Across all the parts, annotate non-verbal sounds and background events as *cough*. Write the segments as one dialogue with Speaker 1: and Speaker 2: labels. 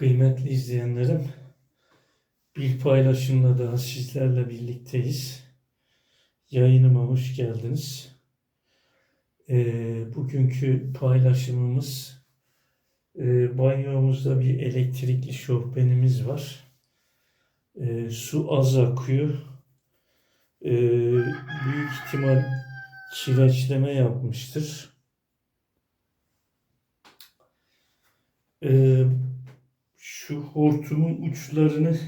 Speaker 1: Kıymetli izleyenlerim, bir paylaşımla daha sizlerle birlikteyiz. Yayınıma hoş geldiniz. Ee, bugünkü paylaşımımız, e, banyomuzda bir elektrikli şofbenimiz var. Ee, su az akıyor. Ee, büyük ihtimal kireçleme yapmıştır. Ee, şu hortumun uçlarını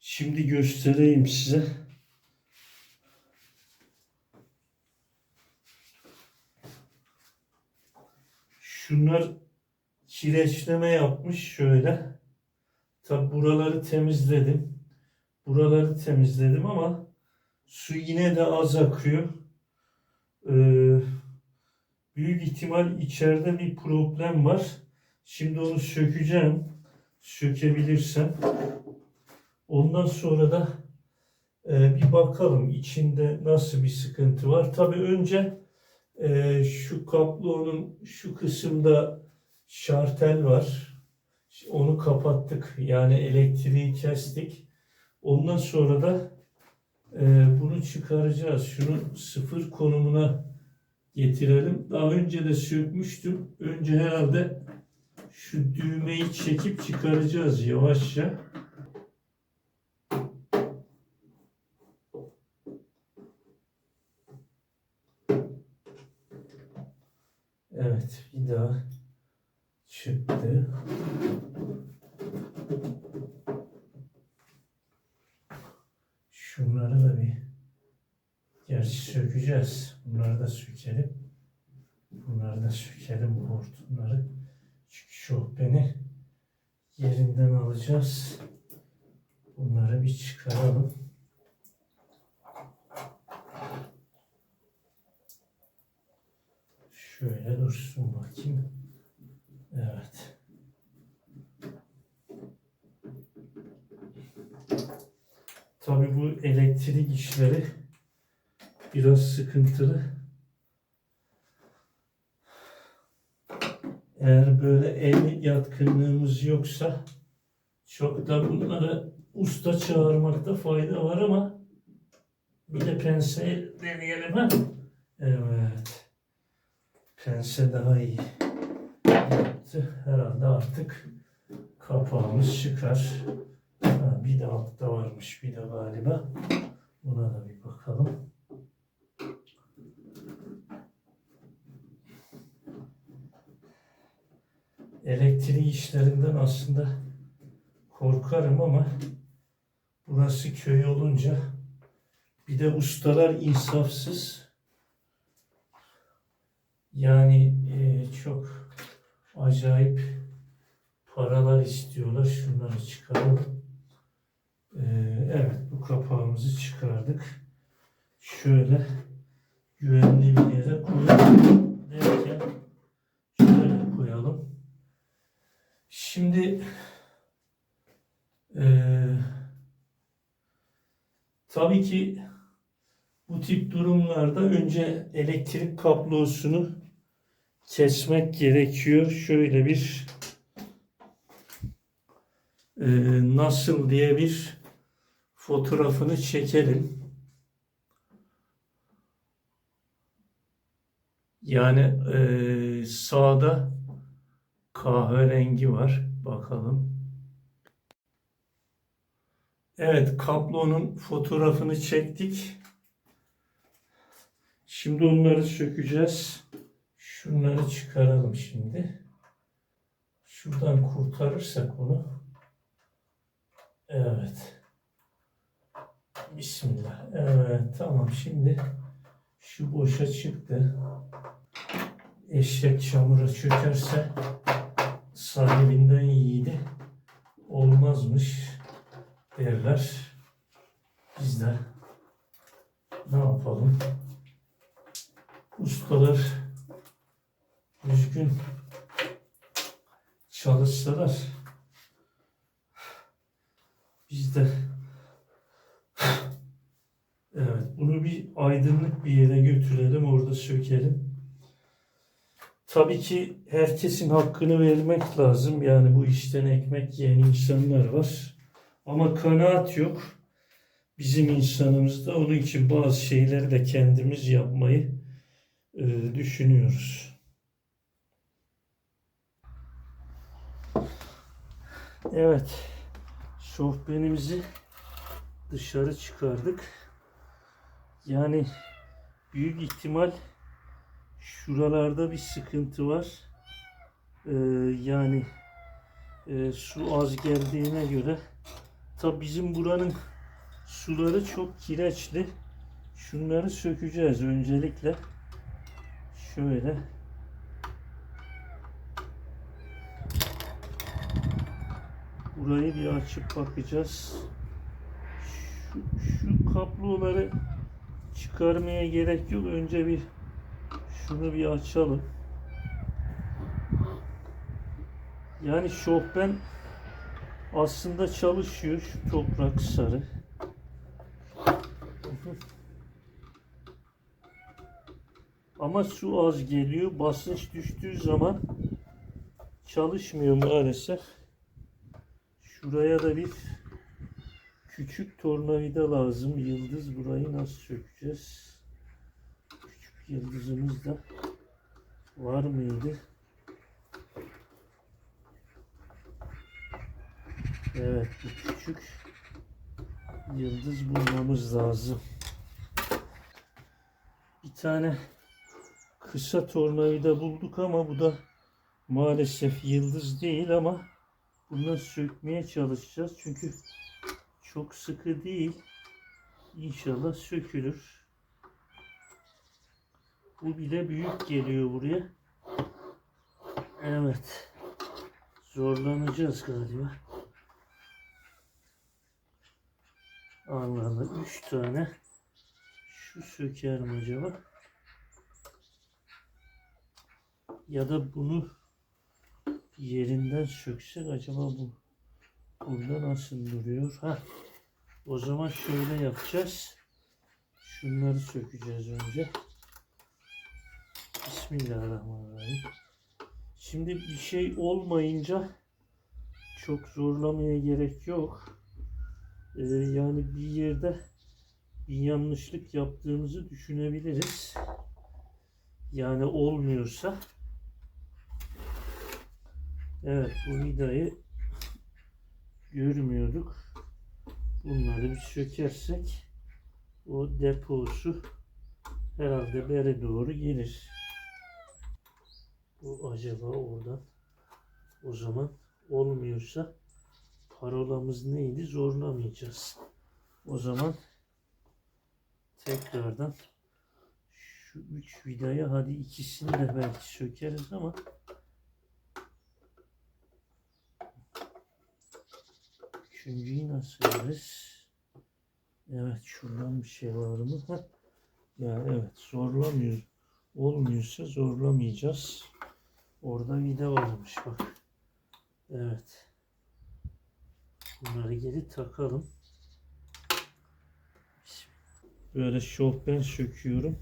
Speaker 1: şimdi göstereyim size. Şunlar kireçleme yapmış şöyle. Tabi buraları temizledim. Buraları temizledim ama su yine de az akıyor. Ee, büyük ihtimal içeride bir problem var. Şimdi onu sökeceğim. Sökebilirsem. Ondan sonra da e, bir bakalım içinde nasıl bir sıkıntı var. Tabii önce e, şu kablonun şu kısımda şartel var. Onu kapattık. Yani elektriği kestik. Ondan sonra da e, bunu çıkaracağız. Şunu sıfır konumuna getirelim. Daha önce de sökmüştüm. Önce herhalde şu düğmeyi çekip çıkaracağız yavaşça. Evet, bir daha çıktı. Şunları da bir gerçi sökeceğiz. Bunları da sökelim. Bunları da sökelim hortumları. Çünkü şofbeni yerinden alacağız. Bunları bir çıkaralım. Şöyle dursun bakayım. Evet. Tabii bu elektrik işleri biraz sıkıntılı. Eğer böyle el yatkınlığımız yoksa çok da bunları usta çağırmakta fayda var ama bir de pense deneyelim ha. Evet. Pense daha iyi yaptı. Herhalde artık kapağımız çıkar. Ha, bir de altta varmış bir de galiba. Buna da bir bakalım. Elektrik işlerinden aslında korkarım ama burası köy olunca bir de ustalar insafsız. Yani e, çok acayip paralar istiyorlar. Şunları çıkaralım. E, evet bu kapağımızı çıkardık. Şöyle güvenli bir yere koyalım derken şöyle koyalım. Şimdi eee tabii ki bu tip durumlarda önce elektrik kablosunu kesmek gerekiyor. Şöyle bir eee, nasıl diye bir fotoğrafını çekelim. Yani eee, sağda kahverengi var. Bakalım. Evet, kablonun fotoğrafını çektik. Şimdi onları sökeceğiz. Şunları çıkaralım şimdi. Şuradan kurtarırsak onu. Evet. Bismillah. Evet, tamam. Şimdi şu boşa çıktı. Eşek çamura çökerse sahibinden yiğidi olmazmış derler. Biz de ne yapalım? Ustalar düzgün çalışsalar biz de evet bunu bir aydınlık bir yere götürelim orada sökelim. tabii ki herkesin hakkını vermek lazım. Yani bu işten ekmek yiyen insanlar var. Ama kanaat yok. Bizim insanımızda onun için bazı şeyleri de kendimiz yapmayı e, düşünüyoruz. Evet. Sohbetimizi dışarı çıkardık. Yani büyük ihtimal şuralarda bir sıkıntı var. Ee, yani e, su az geldiğine göre tabi bizim buranın suları çok kireçli. Şunları sökeceğiz öncelikle. Şöyle. Burayı bir açıp bakacağız. Şu, şu kabloları çıkarmaya gerek yok. Önce bir şunu bir açalım. Yani şofben aslında çalışıyor. Şu toprak sarı. Ama su az geliyor. Basınç düştüğü zaman çalışmıyor maalesef. Şuraya da bir küçük tornavida lazım. Yıldız burayı nasıl sökeceğiz? Küçük yıldızımız da var mıydı? Evet bu küçük yıldız bulmamız lazım. Bir tane kısa tornavida bulduk ama bu da maalesef yıldız değil ama bundan sökmeye çalışacağız. Çünkü çok sıkı değil. İnşallah sökülür. Bu bile büyük geliyor buraya. Evet. Zorlanacağız galiba. Allah Allah. Üç tane. Şu söker mi acaba? Ya da bunu yerinden söksek acaba bu burada nasıl duruyor? Ha. O zaman şöyle yapacağız. Şunları sökeceğiz önce. Bismillahirrahmanirrahim. Şimdi bir şey olmayınca çok zorlamaya gerek yok. Ee, yani bir yerde bir yanlışlık yaptığımızı düşünebiliriz. Yani olmuyorsa Evet bu vidayı görmüyorduk. Bunları bir sökersek o deposu herhalde bere doğru gelir. Bu acaba oradan o zaman olmuyorsa parolamız neydi zorlamayacağız. O zaman tekrardan şu üç vidayı hadi ikisini de belki sökeriz ama Üçüncüyü nasıl veririz? Evet şuradan bir şey var mı? Heh. Ya evet zorlamıyor. Olmuyorsa zorlamayacağız. Orada vida varmış bak. Evet. Bunları geri takalım. Böyle şofben söküyorum.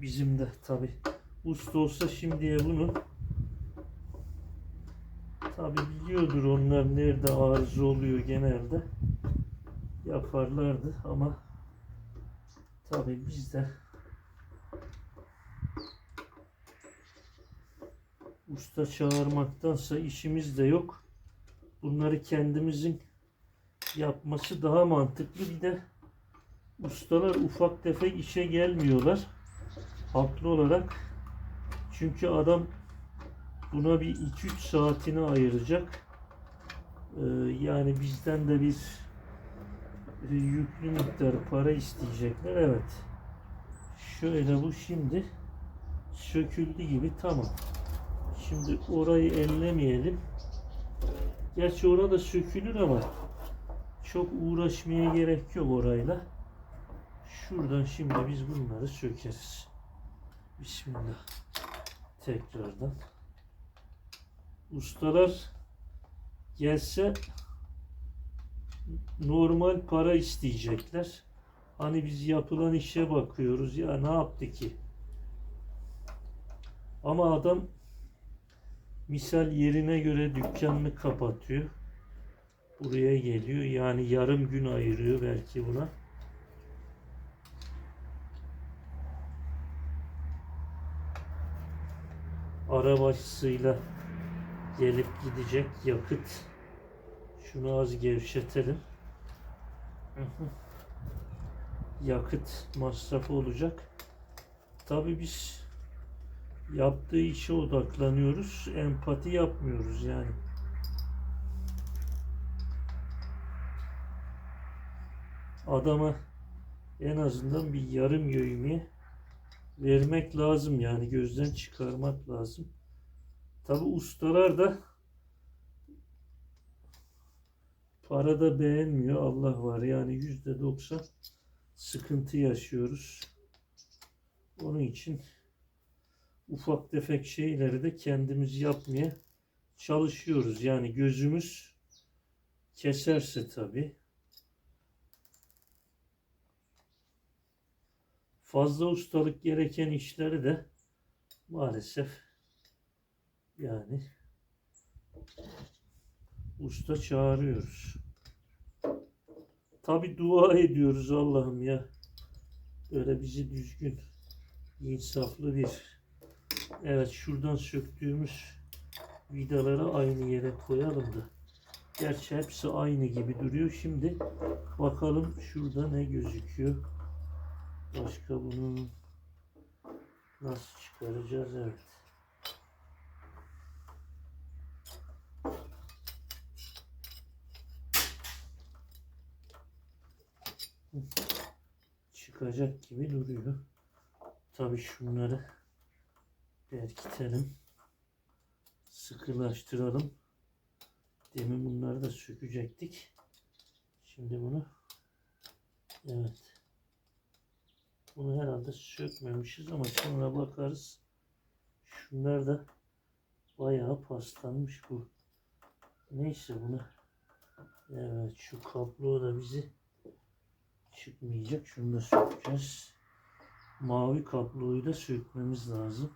Speaker 1: Bizim de tabi usta olsa şimdiye bunu tabi biliyordur onlar nerede arıza oluyor genelde yaparlardı ama tabi bizde usta çağırmaktansa işimiz de yok. Bunları kendimizin yapması daha mantıklı. Bir de ustalar ufak tefek işe gelmiyorlar. Haklı olarak. Çünkü adam buna bir 2-3 saatini ayıracak. Ee, yani bizden de bir yüklü miktar para isteyecekler. Evet. Şöyle bu şimdi söküldü gibi tamam. Şimdi orayı ellemeyelim. Gerçi orada sökülür ama çok uğraşmaya gerek yok orayla. Şuradan şimdi biz bunları sökeriz. Bismillah. Tekrardan. Ustalar gelse normal para isteyecekler. Hani biz yapılan işe bakıyoruz ya ne yaptı ki? Ama adam misal yerine göre dükkanını kapatıyor. Buraya geliyor. Yani yarım gün ayırıyor belki buna. Arabaşısıyla gelip gidecek yakıt. Şunu az gevşetelim. Yakıt masrafı olacak. Tabii biz yaptığı işe odaklanıyoruz. Empati yapmıyoruz yani. Adama en azından bir yarım yövmiye vermek lazım yani gözden çıkarmak lazım. Tabi ustalar da para da beğenmiyor Allah var yani yüzde doksan sıkıntı yaşıyoruz. Onun için ufak tefek şeyleri de kendimiz yapmaya çalışıyoruz. Yani gözümüz keserse tabi. Fazla ustalık gereken işleri de maalesef yani usta çağırıyoruz. Tabi dua ediyoruz Allah'ım ya. Böyle bizi düzgün, insaflı bir Evet şuradan söktüğümüz vidaları aynı yere koyalım da. Gerçi hepsi aynı gibi duruyor. Şimdi bakalım şurada ne gözüküyor. Başka bunu nasıl çıkaracağız? Evet. Çıkacak gibi duruyor. Tabii şunları berkitelim. Sıkılaştıralım. Demin bunları da sökecektik. Şimdi bunu evet. Bunu herhalde sökmemişiz ama sonra bakarız. Şunlar da bayağı paslanmış bu. Neyse bunu evet şu kablo da bizi çıkmayacak. Şunu da sökeceğiz. Mavi kabloyu da sökmemiz lazım.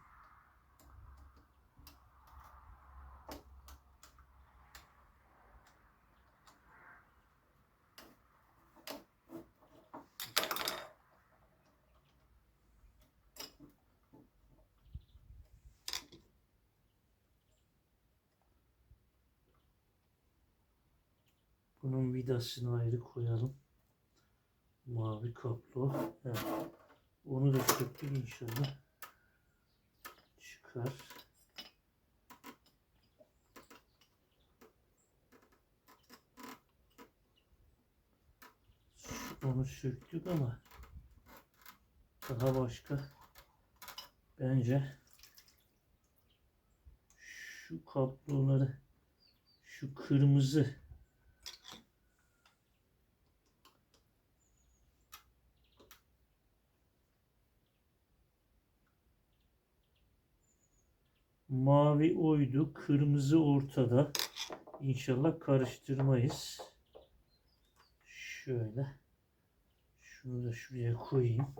Speaker 1: Bunun vidasını ayrı koyalım. Mavi kablo. Evet. Onu da söktük inşallah. Çıkar. Onu söktük ama daha başka bence şu kabloları şu kırmızı Mavi oydu, kırmızı ortada. İnşallah karıştırmayız. Şöyle. Şunu da şuraya koyayım.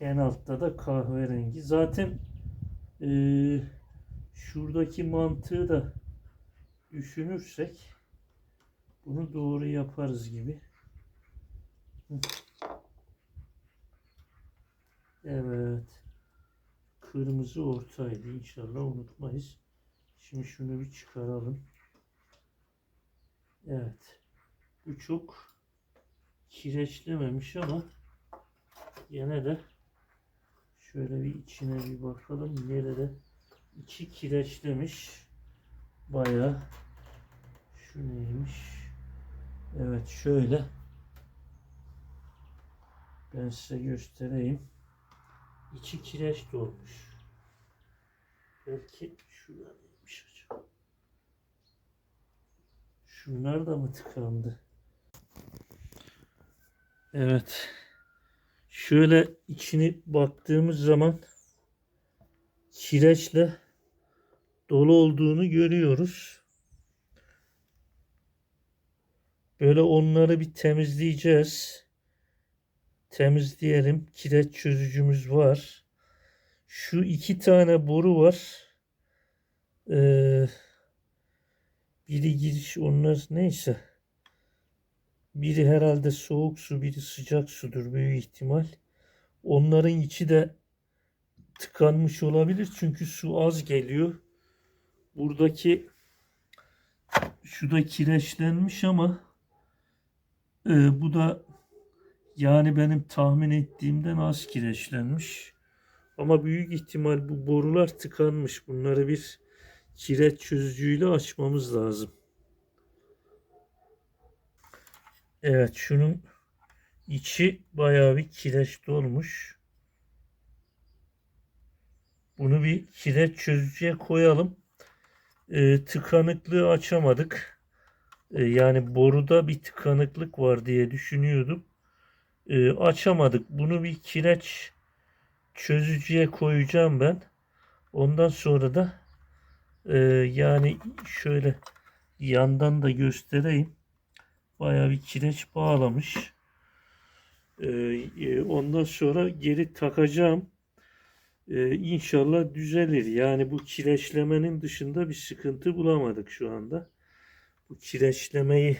Speaker 1: En altta da kahverengi. Zaten eee, şuradaki mantığı da düşünürsek bunu doğru yaparız gibi. Hı. Evet. Kırmızı ortaydı. İnşallah unutmayız. Şimdi şunu bir çıkaralım. Evet. Bu çok kireçlememiş ama yine de şöyle bir içine bir bakalım. Nerede? içi kireçlemiş. Bayağı şu neymiş? Evet şöyle ben size göstereyim. İçi kireç dolmuş. Belki şuradaymış acaba. Şunlar da mı tıkandı? Evet. Şöyle içini baktığımız zaman kireçle dolu olduğunu görüyoruz. Böyle onları bir temizleyeceğiz. Temizleyelim. Kireç çözücümüz var. Şu iki tane boru var. Ee, biri giriş onlar neyse. Biri herhalde soğuk su, biri sıcak sudur büyük ihtimal. Onların içi de tıkanmış olabilir çünkü su az geliyor. Buradaki şu da kireçlenmiş ama e, bu da yani benim tahmin ettiğimden az kireçlenmiş. Ama büyük ihtimal bu borular tıkanmış. Bunları bir kireç çözücüyle açmamız lazım. Evet şunun içi bayağı bir kireç dolmuş. Bunu bir kireç çözücüye koyalım. Ee, tıkanıklığı açamadık. Ee, yani boruda bir tıkanıklık var diye düşünüyordum. Ee, açamadık. Bunu bir kireç çözücüye koyacağım ben. Ondan sonra da e, yani şöyle yandan da göstereyim. Bayağı bir kireç bağlamış. Ee, e, ondan sonra geri takacağım. Ee, inşallah düzelir. Yani bu kireçlemenin dışında bir sıkıntı bulamadık şu anda. Bu kireçlemeyi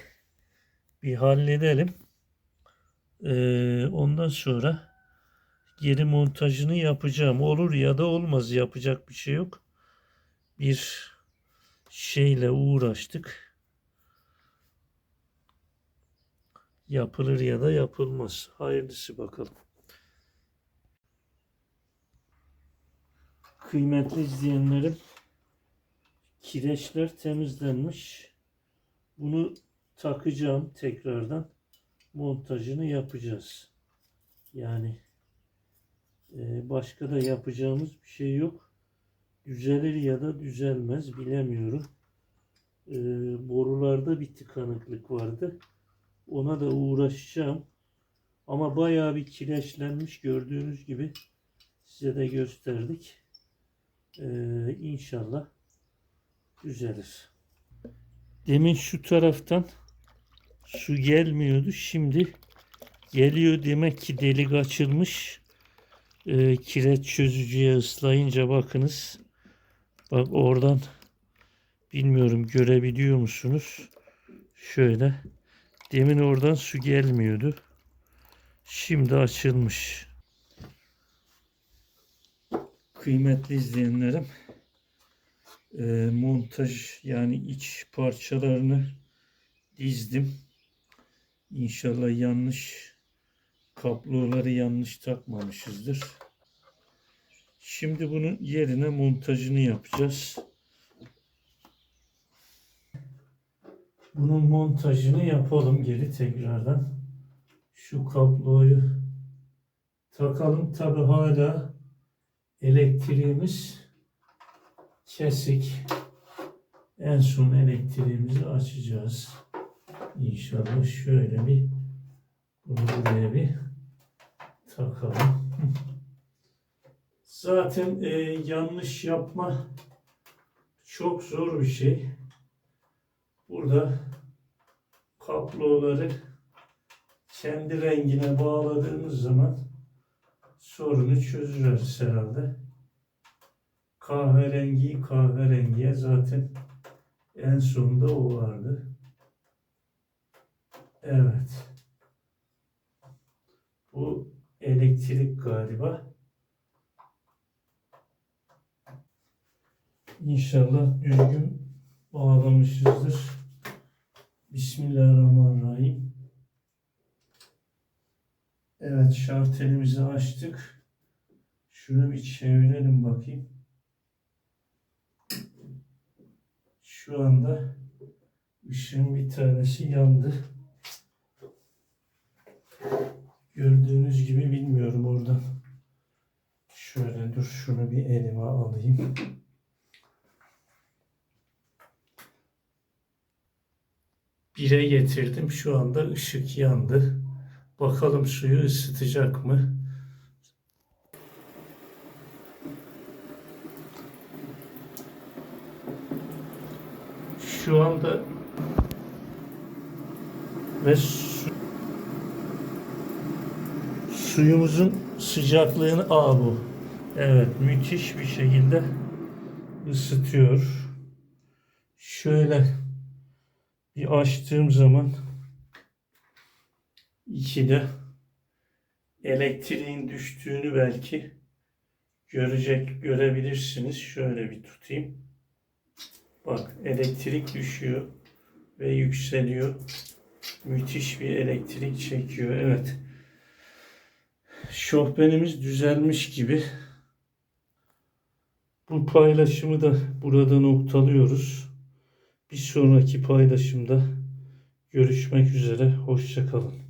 Speaker 1: bir halledelim. Ee, ondan sonra geri montajını yapacağım. Olur ya da olmaz. Yapacak bir şey yok. Bir şeyle uğraştık. Yapılır ya da yapılmaz. Hayırlısı bakalım. Kıymetli izleyenlerim, kireçler temizlenmiş. Bunu takacağım tekrardan. Montajını yapacağız. Yani e, başka da yapacağımız bir şey yok. Düzelir ya da düzelmez bilemiyorum. E, borularda bir tıkanıklık vardı. Ona da uğraşacağım. Ama bayağı bir kireçlenmiş gördüğünüz gibi size de gösterdik. Ee, inşallah düzelir. Demin şu taraftan su gelmiyordu. Şimdi geliyor demek ki delik açılmış. Ee, kireç çözücüye ıslayınca bakınız. Bak oradan bilmiyorum görebiliyor musunuz? Şöyle. Demin oradan su gelmiyordu. Şimdi açılmış. Kıymetli izleyenlerim e, montaj yani iç parçalarını dizdim. İnşallah yanlış kabloları yanlış takmamışızdır. Şimdi bunun yerine montajını yapacağız. Bunun montajını yapalım geri tekrardan. Şu kabloyu takalım. Tabi hala elektriğimiz kesik. En son elektriğimizi açacağız. İnşallah şöyle bir bunu buraya bir takalım. *laughs* Zaten e, yanlış yapma çok zor bir şey. Burada kabloları kendi rengine bağladığımız zaman sorunu çözeriz herhalde. Kahverengi kahverengiye zaten en sonunda o vardı. Evet. Bu elektrik galiba. İnşallah düzgün bağlamışızdır. Bismillahirrahmanirrahim. Evet şartelimizi açtık. Şunu bir çevirelim bakayım. Şu anda ışığın bir tanesi yandı. Gördüğünüz gibi bilmiyorum oradan. Şöyle dur şunu bir elime alayım. Bire getirdim. Şu anda ışık yandı. Bakalım suyu ısıtacak mı? Şu anda ve su, Suyumuzun sıcaklığını aa bu. Evet müthiş bir şekilde ısıtıyor. Şöyle bir açtığım zaman içinde elektriğin düştüğünü belki görecek görebilirsiniz. Şöyle bir tutayım. Bak elektrik düşüyor ve yükseliyor. Müthiş bir elektrik çekiyor. Evet. Şofbenimiz düzelmiş gibi. Bu paylaşımı da burada noktalıyoruz. Bir sonraki paylaşımda görüşmek üzere. Hoşçakalın.